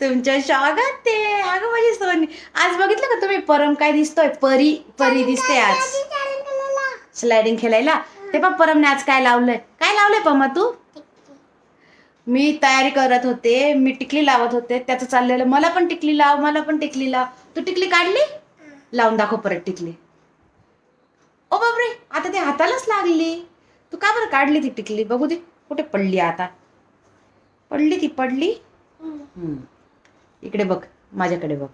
तुमच्या स्वागत. ते अगं माझी सोनी आज बघितलं का तुम्ही? परम काय दिसतोय? परी परी दिसते आज. स्लायडिंग खेळायला? ते पण परमने आज काय लावलंय? काय लावलंय पमा तू? मी तयारी करत होते मी टिकली लावत होते त्याचं चाललेलं. मला पण टिकली लाव मला पण टिकली लाव. तू टिकली काढली? लावून दाखव परत टिकली. ओ बाबरे आता ती हातालाच लागली. तू का बरं काढली ती टिकली? बघू दे कुठे पडली आता. पडली ती पडली. हम्म. इकडे बघ माझ्याकडे बघ.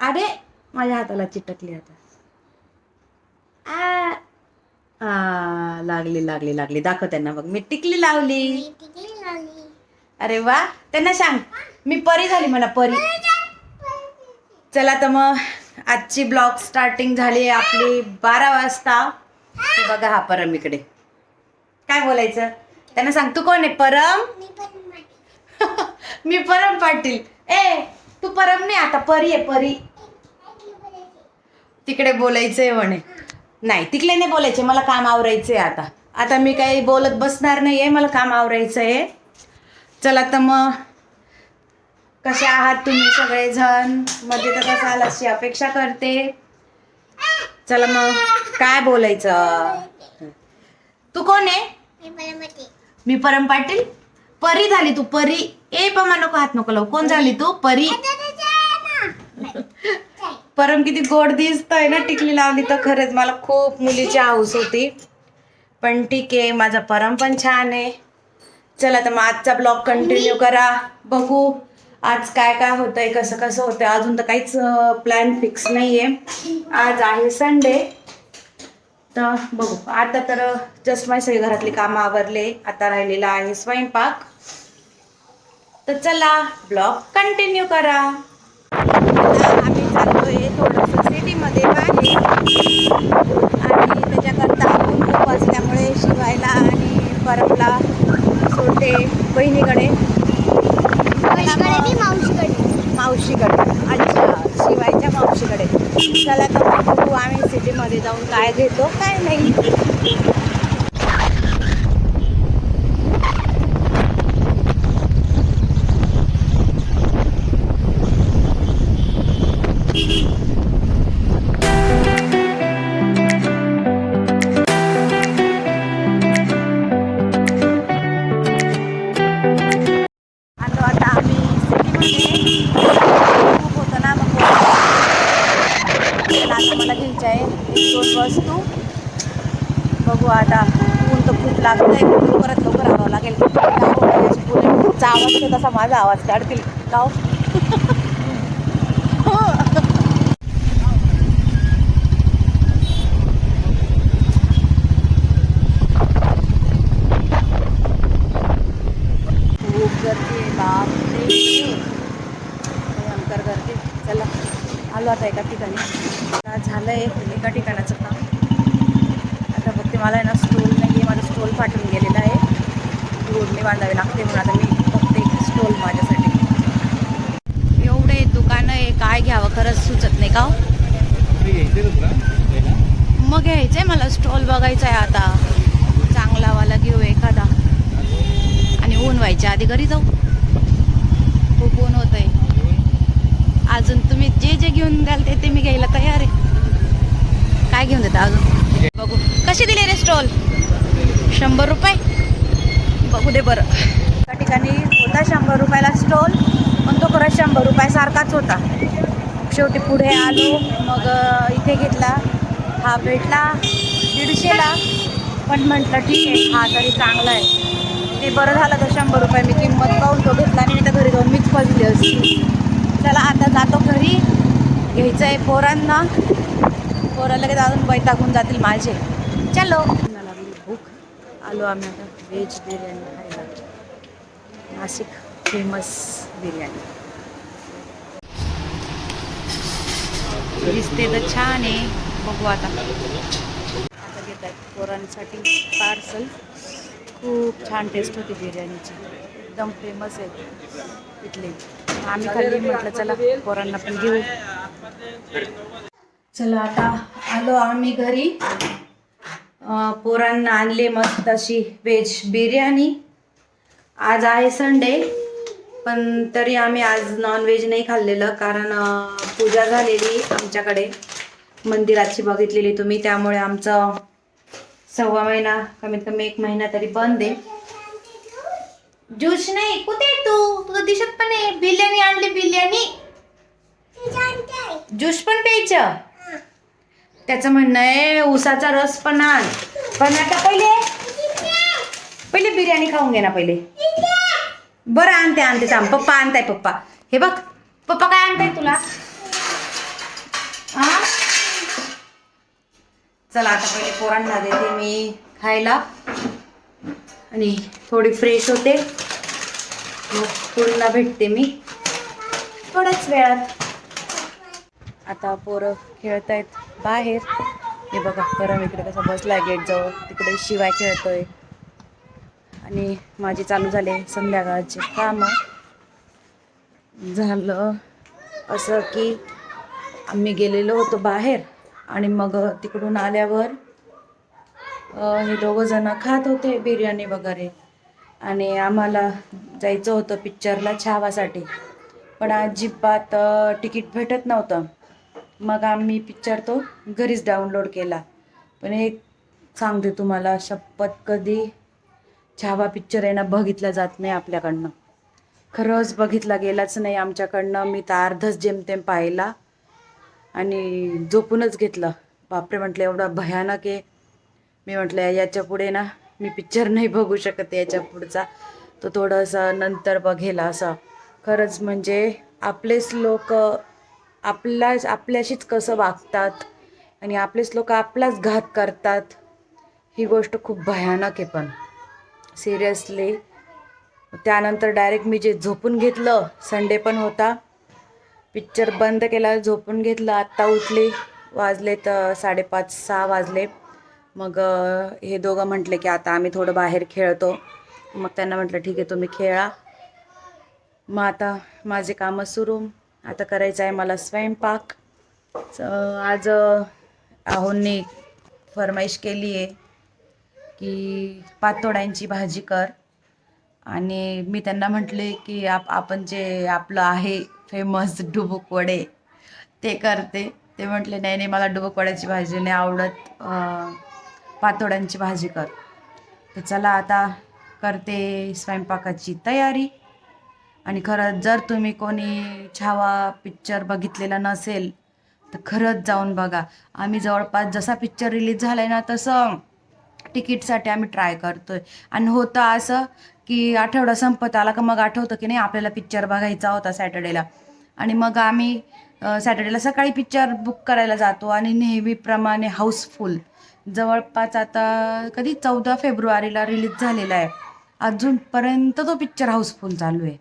अरे माझ्या हाताला चिटकली आता. आ. आ, लागली लागली लागली. दाखव त्यांना बघ. मी टिकली लावली. अरे वा त्यांना सांग. मी परी झाली म्हणा परी. चला तर मग आजची ब्लॉग स्टार्टिंग झाली आपली बारा वाजता. हे बघा हा परम इकडे. काय बोलायचं? त्यांना सांग तू कोण आहे? परम? मी परम पाटील. ए तू परम नाही आता परी आहे परी. तिकडे बोलायचंय म्हणे. नाही तिकडे नाही बोलायचे मला काम आवरायचंय आता. आता मी काही बोलत बसणार नाहीये मला काम आवरायचंय. चला तर मग. कसे आहात तुम्ही सगळेजण? मध्ये तर कसा आला अशी अपेक्षा करते. चला मग. काय बोलायचं? तू कोण आहे? मी परम पाटील. परी झाली तू परी. ए पमा नको हात नको लावू. कोण झाली तू? परी. परम किती गोड दिसतोय ना टिकली लावली तर खरंच. मला खूप मुलीची हाऊस होती. पण ठीक आहे माझा परम पण छान आहे. चला तर मग आजचा ब्लॉग कंटिन्यू करा. बघू आज काय काय होतंय कसं कसं होतंय. अजून तर काहीच प्लॅन फिक्स नाही आहे आज आहे संडे तर बघू. आता तर जस्ट माझी सगळी घरातली कामं आवरले. आता राहिलेला आहे स्वयंपाक. तर चला ब्लॉग कंटिन्यू करा. आम्ही चाललोय थोडंसं सिटीमध्ये बाहेर. आणि त्याच्याकरता ऊन खूप असल्यामुळे शिवायला आणि परमला सोडते बहिणीकडे. मावशीकडे. अच्छा शिवायच्या मावशीकडे. चला तर बघू आम्ही सिटीमध्ये जाऊन काय घेतो. काय तर लवकरात लवकर आणावं लागेल. चा आवाज येतो तसा माझा आवाज काढतील. गाव चला आलो आता एका ठिकाणी. आता झालं आहे एका ठिकाणाचं काम. आता बघते मला आहे ना स्टोल फाटून गेलेला आहे. रोडने बांधावे लागते म्हणून आता मी फक्त एक स्टोल माझ्यासाठी. एवढे दुकानं आहे काय घ्यावं खरंच सुचत नाही का हो? मग घ्यायचं आहे मला स्टॉल बघायचा आहे आता. चांगलावाला घेऊ एखादा. आणि ऊन व्हायच्या आधी घरी जाऊ. खूप ऊन होत आहे अजून तुम्ही जे जे घेऊन द्याल ते ते मी घ्यायला तयार आहे. काय घेऊन देता अजून? बघू. कशी दिले रे स्टॉल शंभर रुपये? बघू दे बरं. त्या ठिकाणी होता शंभर रुपयाला स्टॉल पण तो खरंच शंभर रुपयासारखाच होता. शेवटी पुढे आलो मग इथे घेतला. हा भेटला दीडशेला. पण म्हटलं ठीक आहे हा तरी चांगला आहे. ते बरं झालं तर शंभर रुपये मी किंमत पाहून तो घेतला आणि तर घरी जाऊन मीच फसली असती चला आता जातो घरी. घ्यायचं आहे पोरांना. पोरं लगेच अजून बैतागून जातील माझे. चलो. आलो आम्ही आता. व्हेज बिर्याणी खायला. नाशिक फेमस बिर्याणी दिसते तर छान आहे. बघू आता. आता घेत आहेत पोरांसाठी पार्सल खूप छान टेस्ट होती बिर्याणीची एकदम फेमस आहे. इथली. आम्ही खाल्ली म्हटलं चला पोरांना पण घेऊ. चला आता आलो आम्ही घरी. पोरांना आणले मस्त अशी व्हेज बिर्याणी. आज आहे संडे पण तरी आम्ही आज नॉनव्हेज नाही खाल्लेलं कारण पूजा झालेली आमच्याकडे. मंदिराची बघितलेली तुम्ही त्यामुळे आमचं सव्वा महिना कमीत कमी एक महिना तरी बंद आहे. ज्यूस नाही कुठे तू? तुझं दिसत पण आहे बिर्याणी आणली बिर्याणी. ज्यूस पण प्यायचं. त्याचं म्हणणं आहे उसाचा रस पण आण पण आता पहिले? पहिले बिर्याणी खाऊन घे ना पहिले. बरं आणते आणते थांब. पप्पा आणताय पप्पा. हे बघ पप्पा काय आणताय तुला? हा चला आता पहिले पोरांना देते मी खायला. आणि थोडी फ्रेश होते. मग पुन्हा भेटते मी. थोड्याच वेळात. आता पोरं खेळत आहेत बाहेर. हे बघा परम इकडे कसा बसला गेट जवळ तिकडे शिवाय खेळतोय. आणि माझे चालू झाले संध्याकाळचे काम. झालं असं की आम्ही गेलेलो होतो बाहेर आणि मग तिकडून आल्यावर हे दोघं जण खात होते बिर्याणी वगैरे. आणि आम्हाला जायचं होतं पिक्चरला छावासाठी. पण अजिबात तिकीट भेटत नव्हतं. मग आम्ही पिक्चर तो घरीच डाउनलोड केला. पण एक सांगते तुम्हाला शपथ कधी छावा पिक्चर आहे ना बघितला जात नाही आपल्याकडनं. खरंच बघितला गेलाच नाही आमच्याकडनं. मी तर अर्धच जेमतेम पाहिला आणि झोपूनच घेतलं. बापरे म्हटलं एवढा भयानक आहे. मी म्हटलं याच्यापुढे ना मी पिक्चर नाही बघू शकत याच्या पुढचा. तो थोडंसं नंतर बघेल असं. खरंच म्हणजे आपलेच लोक आपला आपल्याशीच कसं वागतात आणि आपलेच लोक आपलाच घात करतात ही गोष्ट खूप भयानक आहे पण. सिरियसली त्यानंतर डायरेक्ट मी जे झोपून घेतलं संडे पण होता. पिक्चर बंद केला झोपून घेतलं आत्ता उठले वाजले तर साडेपाच सहा वाजले. मग हे दोघं म्हटले की आता आम्ही थोडं बाहेर खेळतो. मग त्यांना म्हटलं ठीक आहे तुम्ही खेळा. मग आता माझे कामं सुरू. आता करायचं आहे मला स्वयंपाक. आज आहोंनी फरमाईश केली आहे की पातोड्यांची भाजी कर. आणि मी त्यांना म्हटले की आप आपण जे आपलं आहे फेमस डुबुक वडे ते करते. ते म्हटले नाही नाही मला डुबुक वड्याची भाजी नाही आवडत. पातोड्यांची भाजी कर. तर चला आता करते स्वयंपाकाची तयारी. आणि खरंच जर तुम्ही कोणी छावा पिक्चर बघितलेला नसेल तर खरंच जाऊन बघा. आम्ही जवळपास जसा पिक्चर रिलीज झाला आहे ना तसं तिकीटसाठी आम्ही ट्राय करतोय. आणि होतं असं की आठवडा संपत आला का मग आठवतं की नाही आपल्याला पिक्चर बघायचा होता सॅटर्डेला आणि मग आम्ही सॅटर्डेला सकाळी पिक्चर बुक करायला जातो आणि नेहमीप्रमाणे हाऊसफुल जवळपास आता कधी चौदा फेब्रुवारीला रिलीज झालेला आहे. अजूनपर्यंत तो पिक्चर हाऊसफुल चालू आहे.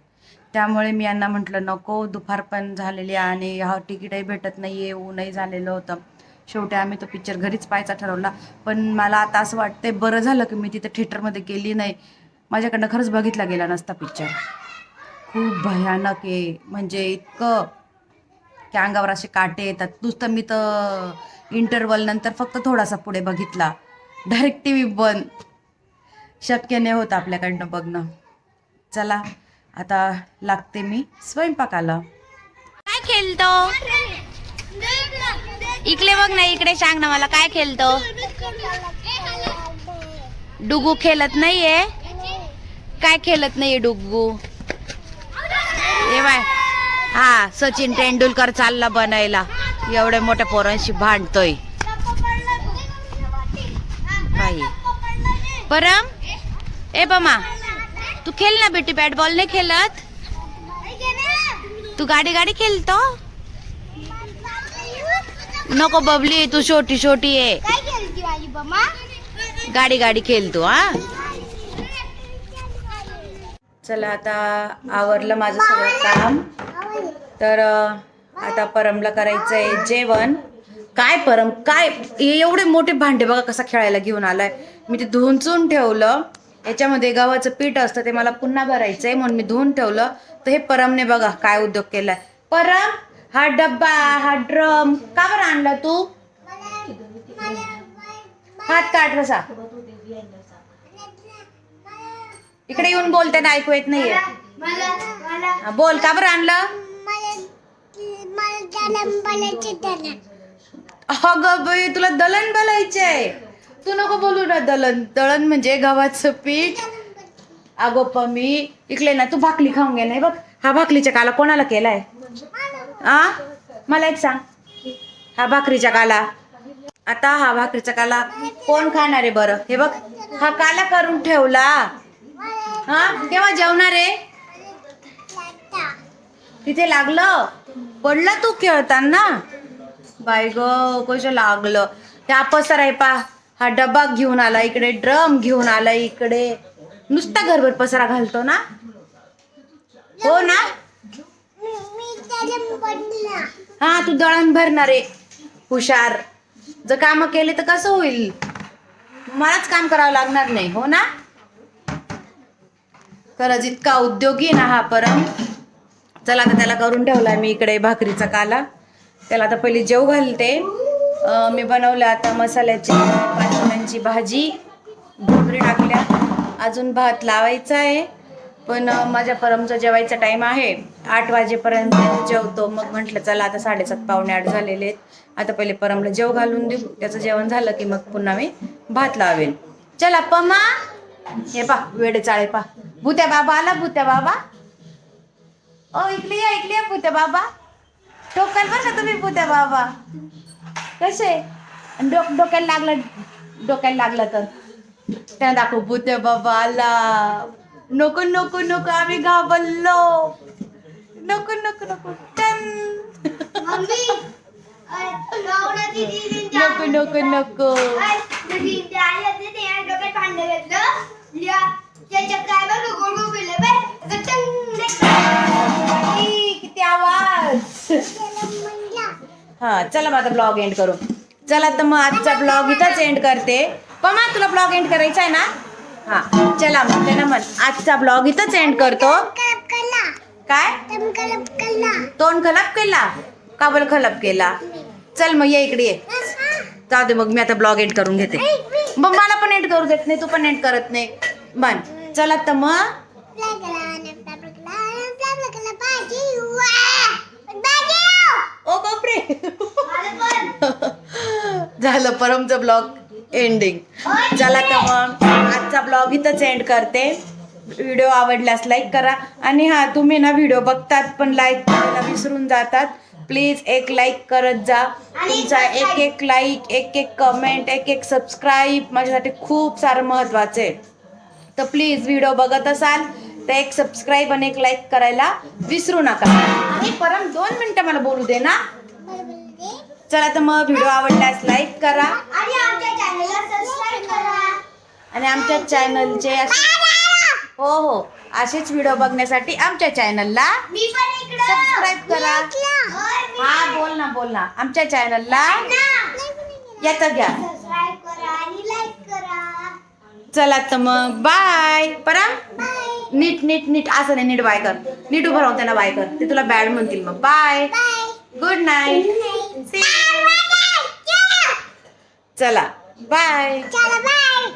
त्यामुळे मी यांना म्हटलं नको दुपार पण झालेली आहे आणि हा तिकीटही भेटत नाही आहे ऊनही झालेलं होतं. शेवटी आम्ही तो पिक्चर घरीच पाहायचा ठरवला. पण मला आता असं वाटतंय बरं झालं की मी तिथे थिएटरमध्ये गेली नाही. माझ्याकडनं खरंच बघितला गेला नसता पिक्चर खूप भयानक आहे. म्हणजे इतकं की अंगावर असे काटे येतात. नुसतं मी तर इंटरवल नंतर फक्त थोडासा पुढे बघितला. डायरेक्ट टी व्ही बंद. शक्य नाही होतं आपल्याकडनं बघणं. चला आता लागते मी स्वयंपाकाला. काय खेळतो? इकडे बघ ना इकडे सांग ना मला काय खेळतो? डुगू खेळत नाहीये? काय खेळत नाहीये डुगू? हे बाय. हा सचिन तेंडुलकर चालला बनायला. एवढ्या मोठ्या पोरांशी भांडतोय. परम? ए बमा. तू खेळ ना बेटी बॅट बॉल नाही खेळत तू गाडी गाडी खेळतो नको बबली तू छोटी छोटी आहे गाडी गाडी खेळतो हा? चला आता आवरलं माझं सगळं काम. तर आता परमला करायचं आहे जेवण. काय परम? काय? एवढे मोठे भांडे बघा कसा खेळायला घेऊन आलाय. मी ते धुवून चुन ठेवलं. याच्यामध्ये गव्हाचं पीठ असतं ते मला पुन्हा भरायचं आहे म्हणून मी धुवून ठेवलं तर हे परमने बघा काय उद्योग केलाय परम हा डब्बा हा ड्रम का बरं आणला तू हात काढ कसा इकडे येऊन बोलते ना ऐकू येत नाहीये बोल का बरं आणलं अग मला दलन बनायचे दलन बाई तुला बोलायचंय तू नको बोलू ना दळण. दळण म्हणजे गव्हाचं पीठ. अगो पमी इकडे ना तू भाकली खाऊन घे नाही बघ. हा भाकरीच्या काला कोणाला केलाय? आ? मला एक सांग. हा भाकरीच्या काला. आता हा भाकरीचा काला कोण खाणार आहे बरं? हे बघ. हा काला करून ठेवला. हा? केव्हा जेवणार आहे? तिथे लागलं? पडलं तू खेळताना? बाय ग कसं लागलं? त्या पसर आहे पा. हा डबा घेऊन आला इकडे ड्रम घेऊन आला इकडे. नुसता घरभर पसरा घालतो ना? हो ना? हा तू दळण भरणार आहे हुशार. जर काम केले तर कसं होईल? मलाच काम करावं लागणार नाही हो ना? खरंच इतका उद्योगी ना हा परम. चला आता त्याला करून ठेवला मी इकडे भाकरीचा काला. त्याला आता पहिली जेव घालते. मी बनवलं आता मसाल्याची पाचोळ्यांची भाजी. भोपरी टाकल्या. अजून भात लावायचा आहे. पण माझ्या परमचा जेवायचा टाईम आहे. आठ वाजेपर्यंत जेवतो. मग म्हटलं चला आता साडेसात पावणे आठ झालेले आहेत. आता पहिले परमला जेव घालून देऊ. त्याचं जेवण झालं की मग पुन्हा मी भात लावेन. चला पमा. हे पा वेड चाळे पा भूत्या बाबा आला भूत्या बाबा. ओ इकली या इकली या भूत्या बाबा. टोकल बरं का तुम्ही भूत्या बाबा? कसे? डोक डोक्याला लागलं डोक्याला लागलं तर? त्याला दाखव भूत्या बाबा आला नको नको नको आम्ही घाबरलो. नको नको नको टन नको नको नको. चला मग आता ब्लॉग एंड करू. चला तर मग आजचा ब्लॉग इथंच एंड करते. पमा तुला ब्लॉग एंड करायचा आहे ना? हा चला मग ते ना मग आजचा ब्लॉग इथंच एंड करतो. काय? तोंड खलाप केला? का बरं खलाप केला? चल मग ये इकडे ये. जाऊ दे मग मी आता ब्लॉग एंड करून घेते. मग मला पण एंड करू देत नाही तू पण एंड करत नाही. बन चला तर मग. बापरे. झालं परमचं ब्लॉग एंडिंग चला तर मग आजचा ब्लॉग इथंच एंड करते. व्हिडिओ आवडल्यास लाईक करा. आणि हा तुम्ही ना व्हिडिओ बघतात पण लाईक करायला विसरून जातात. प्लीज एक लाईक करत जा. तुमचा एक एक लाईक एक एक कमेंट एक एक सबस्क्राईब माझ्यासाठी खूप सारं महत्त्वाचं आहे. तर प्लीज व्हिडिओ बघत असाल तर एक सबस्क्राईब आणि एक लाईक करायला विसरू नका. आणि परम दोन मिनिटं मला बोलू दे ना. चला तर मग व्हिडिओ आवडल्यास लाईक करा. आणि आमच्या चॅनलला सबस्क्राईब करा. आणि आमच्या चॅनलचे हो हो. असेच व्हिडिओ बघण्यासाठी आमच्या चॅनलला सबस्क्राईब करा. हा बोल ना बोल ना. आमच्या चॅनलला. याचं घ्या. चला तर मग बाय बाय नीट नीट नीट. असं नाही नीट बाय कर. नीट उभं राहून त्यांना बाय कर. ते तुला बॅड म्हणतील मग. बाय गुड नाईट चला. बाय चला बाय